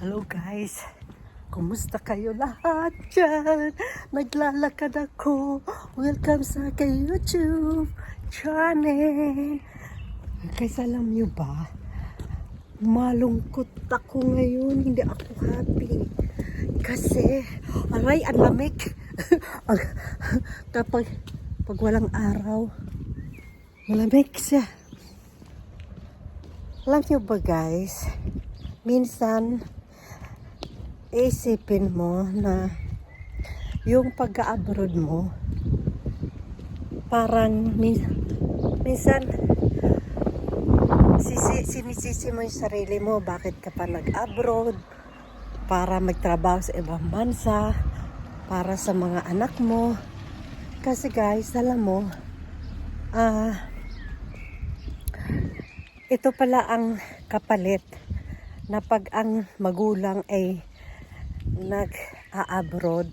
Hello guys! Kumusta kayo lahat dyan? Naglalakad ako. Welcome sa kay YouTube channel. Guys, alam nyo ba? Malungkot ako ngayon. Hindi ako happy. Kasi, aray, ang lamig. Kapag pag walang araw, malamig siya. Alam nyo ba guys? Minsan, isipin mo na yung pag-abroad mo parang min- minsan sisi, sinisisi mo yung sarili mo bakit ka pa nag-abroad para magtrabaho sa ibang bansa para sa mga anak mo. Kasi guys alam mo ah ito pala ang kapalit na pag ang magulang ay nag-a-abroad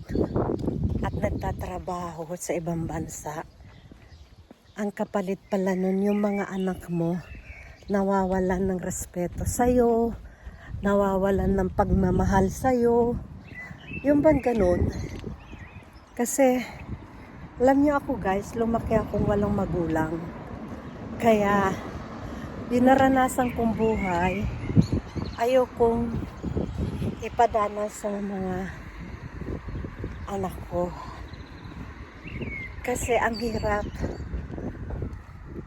at nagtatrabaho sa ibang bansa, ang kapalit pala nun yung mga anak mo nawawalan ng respeto sa'yo, nawawalan ng pagmamahal sa'yo. Yung bang ganun? Kasi, alam niyo ako guys, lumaki akong walang magulang. Kaya, yung naranasan kong buhay, ayaw kong ipadana sa mga anak ko. Kasi ang hirap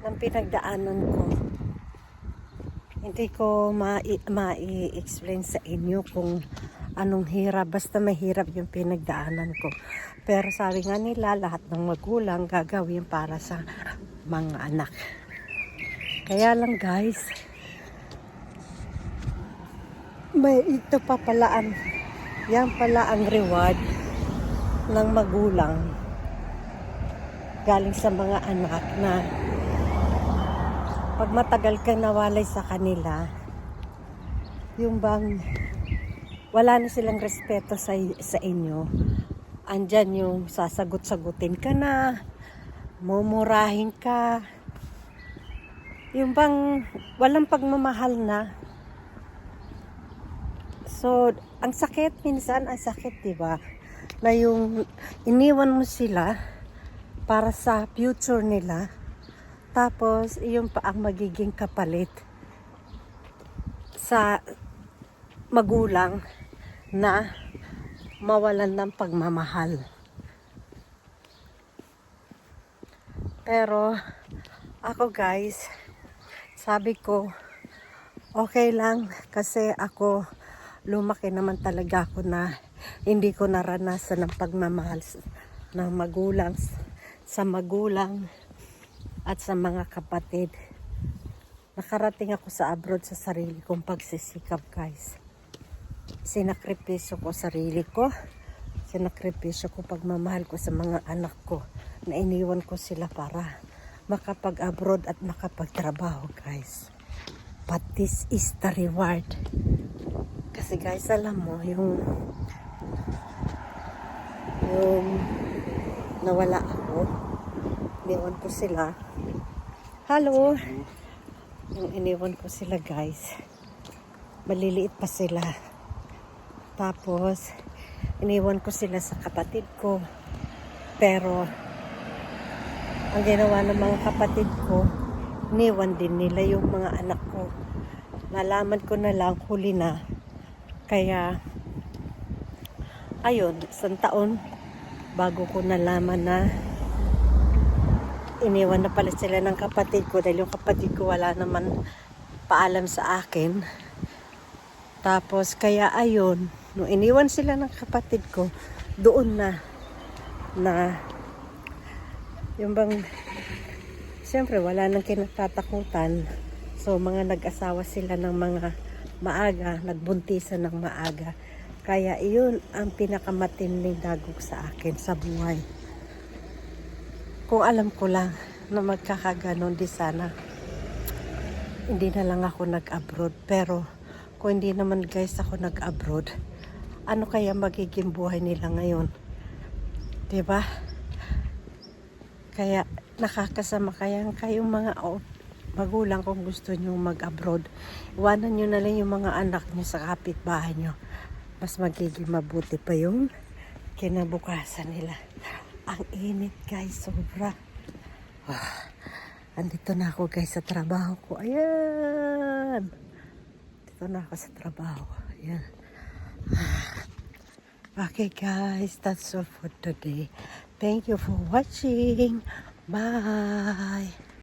ng pinagdaanan ko. Hindi ko mai-explain sa inyo kung anong hirap. Basta mahirap yung pinagdaanan ko. Pero sabi nga nila, lahat ng magulang gagawin para sa mga anak. Kaya lang guys, may ito pa pala ang yan pala ang reward ng magulang galing sa mga anak na pag matagal kang nawalay sa kanila yung bang wala na silang respeto sa, sa inyo andyan yung sasagot-sagutin ka na mumurahin ka. Yung bang walang pagmamahal na So, ang sakit minsan, ang sakit, 'di ba? Na yung iniwan mo sila para sa future nila. Tapos, yung pa ang magiging kapalit sa magulang na mawalan ng pagmamahal. Pero, ako guys, sabi ko, okay lang kasi ako lumaki naman talaga ako na hindi ko naranasan ng pagmamahal ng magulang sa magulang at sa mga kapatid. Nakarating ako sa abroad sa sarili kong pagsisikap guys. Sinakripisyo ko sarili ko. Sinakripisyo ko pagmamahal ko sa mga anak ko na iniwan ko sila para makapag-abroad at makapagtrabaho guys. But this is the reward. Kasi guys, alam mo, yung yung nawala ako, iniwan ko sila. Hello! Yung iniwan ko sila guys, maliliit pa sila. Tapos, iniwan ko sila sa kapatid ko. Pero, ang ginawa ng mga kapatid ko, iniwan din nila yung mga anak ko. Nalaman ko na lang huli na kaya, ayun, isang taon bago ko nalaman na iniwan na pala sila ng kapatid ko dahil yung kapatid ko wala naman paalam sa akin. Tapos, kaya ayun, nung iniwan sila ng kapatid ko, doon na, na, yung bang, siyempre wala nang kinatatakutan. So, mga nag-asawa sila ng mga maaga, nagbuntisan ng maaga. Kaya iyon ang pinakamatinding dagok sa akin sa buhay. Kung alam ko lang na magkakaganon di sana, hindi na lang ako nag-abroad. Pero kung hindi naman guys ako nag-abroad, ano kaya magiging buhay nila ngayon? 'Di ba? Kaya nakakasama kaya kayong mga magulang kung gusto nyo mag-abroad. Iwanan nyo na lang yung mga anak nyo sa kapitbahay nyo. Mas magiging mabuti pa yung kinabukasan nila. Ang init guys, sobra. Ah, andito na ako guys sa trabaho ko. Ayan. Dito na ako sa trabaho. Ayan. Okay guys, that's all for today. Thank you for watching. Bye.